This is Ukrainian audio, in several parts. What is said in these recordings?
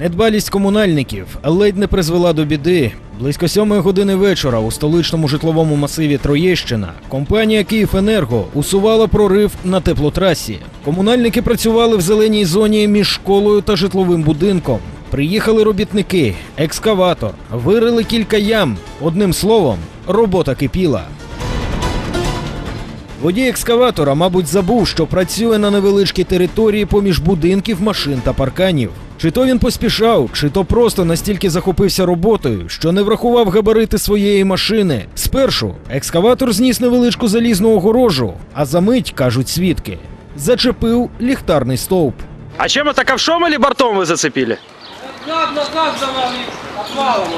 Недбалість комунальників ледь не призвела до біди. Близько сьомої години вечора у столичному житловому масиві Троєщина компанія «Київенерго» усувала прорив на теплотрасі. Комунальники працювали в зеленій зоні між школою та житловим будинком. Приїхали робітники, екскаватор, вирили кілька ям. Одним словом, робота кипіла. Водій екскаватора, мабуть, забув, що працює на невеличкій території поміж будинків, машин та парканів. Чи то він поспішав, чи то просто настільки захопився роботою, що не врахував габарити своєї машини. Спершу екскаватор зніс невеличку залізну огорожу, а за мить, кажуть свідки, зачепив ліхтарний стовп. А чем это ковшом или бортом вы зацепили? Назад, назад за вами отвалом.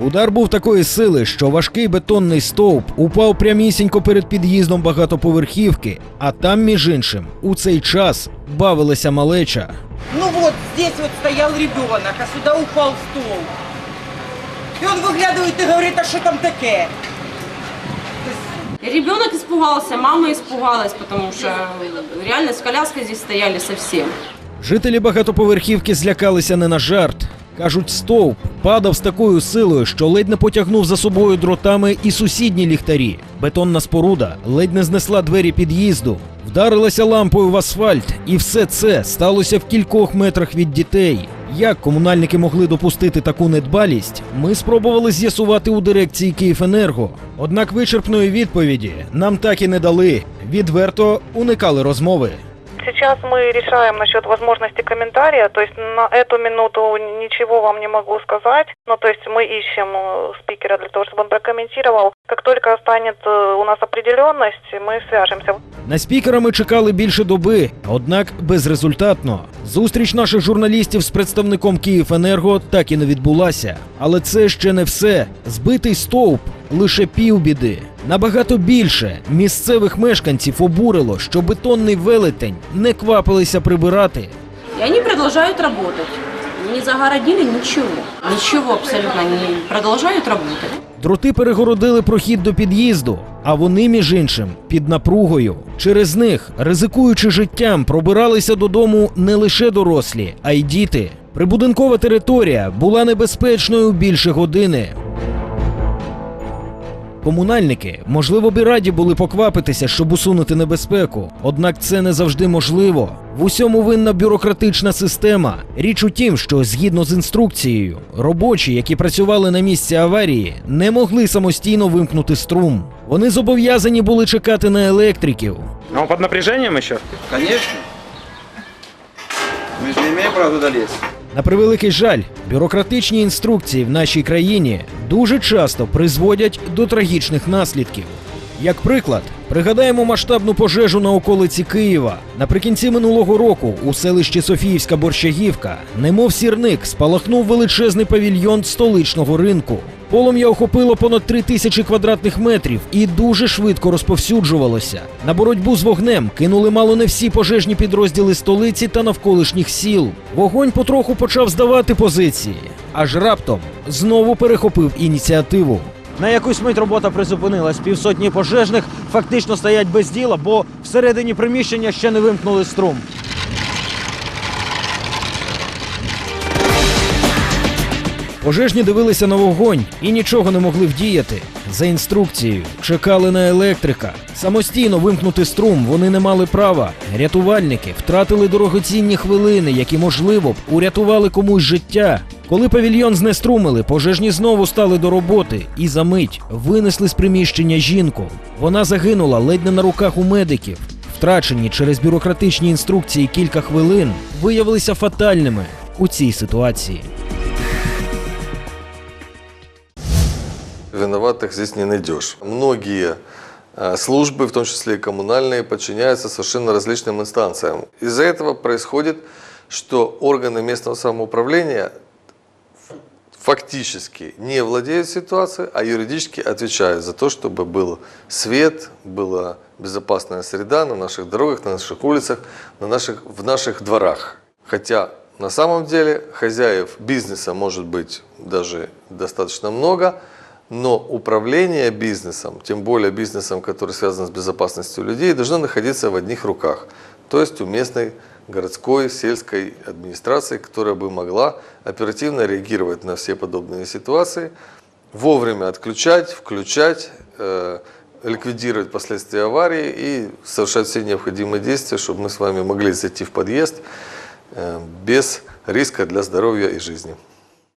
Удар був такої сили, що важкий бетонний стовп упав прямісінько перед під'їздом багатоповерхівки, а там, між іншим, у цей час бавилася малеча. Ну вот, здесь вот стоял ребенок, а сюда упал стол. И он выглядывает и говорит, а что там такое? Ребенок испугался, мама испугалась, потому что реально с коляской здесь стояли совсем. Жителі багатоповерхівки злякалися не на жарт. Кажуть, стовп падав з такою силою, що ледь не потягнув за собою дротами і сусідні ліхтарі. Бетонна споруда ледь не знесла двері під'їзду, вдарилася лампою в асфальт, і все це сталося в кількох метрах від дітей. Як комунальники могли допустити таку недбалість, ми спробували з'ясувати у дирекції «Київенерго». Однак вичерпної відповіді нам так і не дали. Відверто уникали розмови Сейчас мы решаем насчет возможности комментария, то есть на эту минуту ничего вам не могу сказать, но то есть мы ищем э, спикера для того, чтобы он прокомментировал. Как только станет э, у нас определенность, мы свяжемся. На спікера ми чекали більше доби, однак безрезультатно. Зустріч наших журналістів з представником «Київенерго» так і не відбулася. Але це ще не все. Збитий стовп лише півбіди. Набагато більше місцевих мешканців обурило, що бетонний велетень не квапилися прибирати. И они продолжают работать. Не загородили нічого. Нічого абсолютно. не продовжують роботи. Дроти перегородили прохід до під'їзду, а вони, між іншим, під напругою. Через них, ризикуючи життям, пробиралися додому не лише дорослі, а й діти. Прибудинкова територія була небезпечною більше години. Комунальники, можливо, би раді були поквапитися, щоб усунути небезпеку. Однак це не завжди можливо. В усьому винна бюрократична система. Річ у тім, що згідно з інструкцією, робочі, які працювали на місці аварії, не могли самостійно вимкнути струм. Вони зобов'язані були чекати на електриків. А он под напряжением еще? Конечно. Мы же не имеем права лезть. На превеликий жаль, бюрократичні інструкції в нашій країні дуже часто призводять до трагічних наслідків. Як приклад, пригадаємо масштабну пожежу на околиці Києва. Наприкінці минулого року у селищі Софіївська Борщагівка, немов сірник, спалахнув величезний павільйон столичного ринку. Полум'я охопило понад три тисячі квадратних метрів і дуже швидко розповсюджувалося. На боротьбу з вогнем кинули мало не всі пожежні підрозділи столиці та навколишніх сіл. Вогонь потроху почав здавати позиції, аж раптом знову перехопив ініціативу. На якусь мить робота призупинилась. Півсотні пожежних фактично стоять без діла, бо всередині приміщення ще не вимкнули струм. Пожежні дивилися на вогонь і нічого не могли вдіяти. За інструкцією чекали на електрика. Самостійно вимкнути струм вони не мали права. Рятувальники втратили дорогоцінні хвилини, які, можливо, б урятували комусь життя. Коли павільйон знеструмили, пожежні знову стали до роботи і за мить винесли з приміщення жінку. Вона загинула ледь не на руках у медиків. Втрачені через бюрократичні інструкції кілька хвилин виявилися фатальними у цій ситуації. Виноватых здесь не найдешь. Многие э, службы, в том числе и коммунальные, подчиняются совершенно различным инстанциям. Из-за этого происходит, что органы местного самоуправления фактически не владеют ситуацией, а юридически отвечают за то, чтобы был свет, была безопасная среда на наших дорогах, на наших улицах, на наших, в наших дворах. Хотя на самом деле хозяев бизнеса может быть даже достаточно много, но управление бизнесом, тем более бизнесом, который связан с безопасностью людей, должно находиться в одних руках, то есть у местной городской, сельской администрации, которая бы могла оперативно реагировать на все подобные ситуации, вовремя отключать, включать, э, ликвидировать последствия аварии и совершать все необходимые действия, чтобы мы с вами могли зайти в подъезд э, без риска для здоровья и жизни.